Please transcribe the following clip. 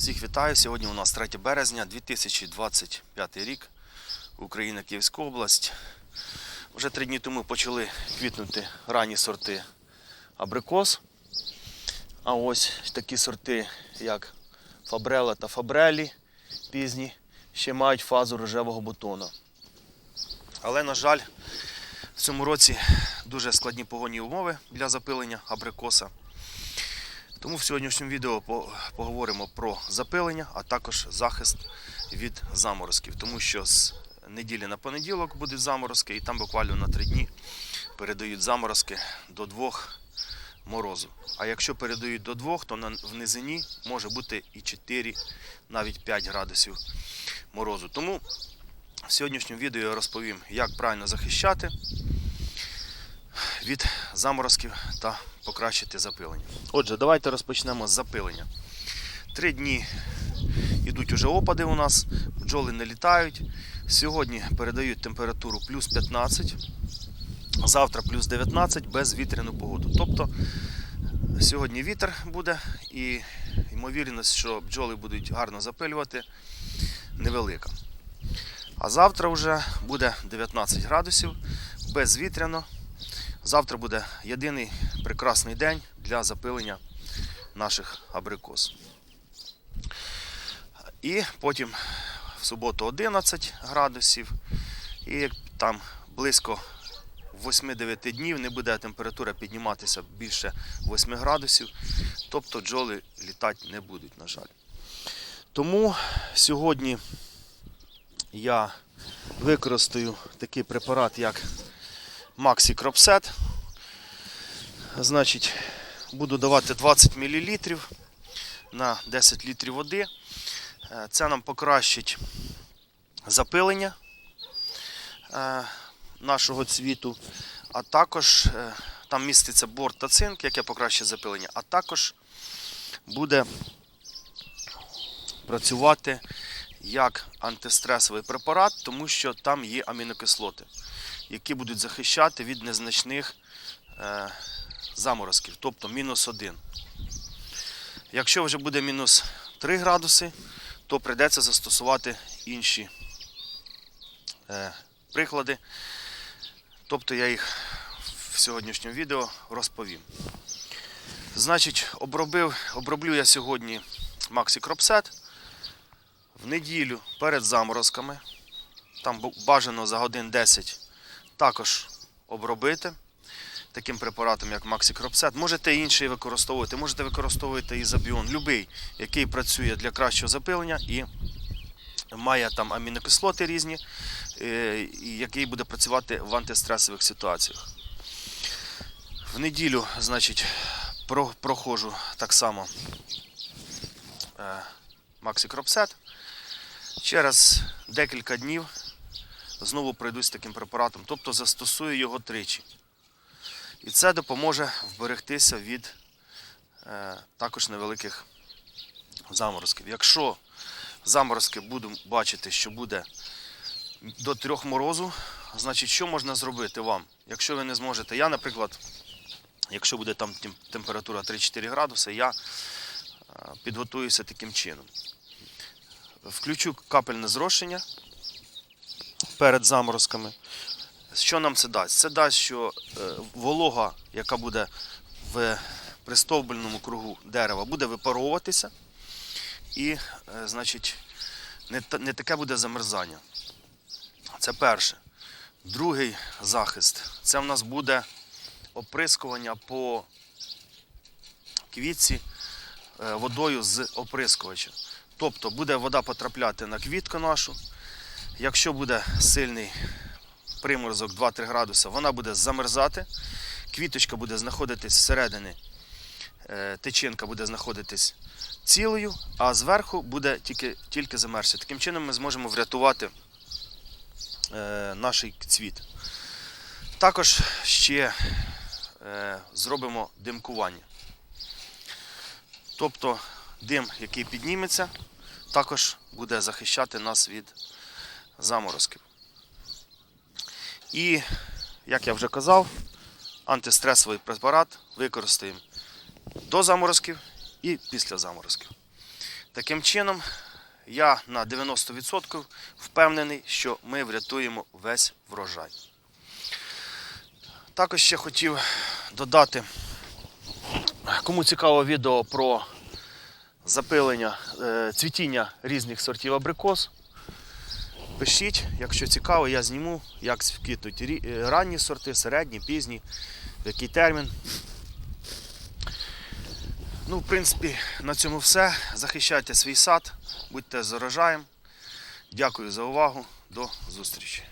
Всіх вітаю. Сьогодні у нас 3 березня 2025 рік. Україна, Київська область. Вже три дні тому почали квітнути ранні сорти абрикос. А ось такі сорти, як Фабрела та Фабрелі пізні, ще мають фазу рожевого бутона. Але, на жаль, в цьому році дуже складні погодні умови для запилення абрикоса. Тому в сьогоднішньому відео поговоримо про запилення, а також захист від заморозків. Тому що з неділі на понеділок будуть заморозки, і там буквально на три дні передають заморозки до двох морозу. А якщо передають до двох, то в низині може бути і 4, навіть 5 градусів морозу. Тому в сьогоднішньому відео я розповім, як правильно захищати від заморозків та покращити запилення. Отже, давайте розпочнемо з запилення. Три дні йдуть уже опади у нас, бджоли не літають. Сьогодні передають температуру плюс 15, завтра плюс 19 без вітряну погоду. Тобто сьогодні вітер буде і ймовірність, що бджоли будуть гарно запилювати, невелика. А завтра вже буде 19 градусів, безвітряно. Завтра буде єдиний прекрасний день для запилення наших абрикос. І потім в суботу 11 градусів, і там близько 8-9 днів не буде температура підніматися більше 8 градусів, тобто бджоли літати не будуть, на жаль. Тому сьогодні я використаю такий препарат, як Maxi Cropset. Значить, буду давати 20 мл на 10 літрів води. Е, Це нам покращить запилення е, нашого цвіту, а також е, там міститься бор та цинк, яке покращить запилення, а також буде працювати як антистресовий препарат, тому що там є амінокислоти які будуть захищати від незначних е, заморозків, тобто мінус 1. Якщо вже буде мінус 3 градуси, то прийдеться застосувати інші е, приклади. Тобто я їх в сьогоднішньому відео розповім. Значить, обробив, оброблю я сьогодні Maxi Cropset в неділю перед заморозками. Там бажано за годин 10 також обробити таким препаратом, як Maxi Можете інший використовувати, можете використовувати ізобіон, любий, який працює для кращого запилення і має там амінокислоти різні, е, який буде працювати в антистресових ситуаціях. В неділю, значить, проходжу так само е, Maxi Через декілька днів знову пройдусь таким препаратом, тобто застосую його тричі. І це допоможе вберегтися від е, також невеликих заморозків. Якщо заморозки буду бачити, що буде до трьох морозу, значить, що можна зробити вам? Якщо ви не зможете, я, наприклад, якщо буде там температура 3-4 градуси, я е, підготуюся таким чином. Включу капельне зрошення перед заморозками. Що нам це дасть? Це дасть, що е, волога, яка буде в пристовбельному кругу дерева, буде випаровуватися, і, е, значить, не, не таке буде замерзання. Це перше. Другий захист це в нас буде оприскування по квітці е, водою з оприскувача. Тобто буде вода потрапляти на квітку нашу. Якщо буде сильний приморозок 2-3 градуси, вона буде замерзати. Квіточка буде знаходитись всередині, е, тичинка буде знаходитись цілою, а зверху буде тільки, тільки замерзти. Таким чином ми зможемо врятувати е, наш цвіт. Також ще е, зробимо димкування. Тобто дим, який підніметься, також буде захищати нас від заморозків. І, як я вже казав, антистресовий препарат використаємо до заморозків і після заморозків. Таким чином, я на 90% впевнений, що ми врятуємо весь врожай. Також ще хотів додати, кому цікаво відео про запилення е, цвітіння різних сортів абрикос. Пишіть, якщо цікаво, я зніму, як квітнуть е, ранні сорти, середні, пізні, в який термін. Ну, в принципі, на цьому все. Захищайте свій сад, будьте з урожаєм. Дякую за увагу. До зустрічі.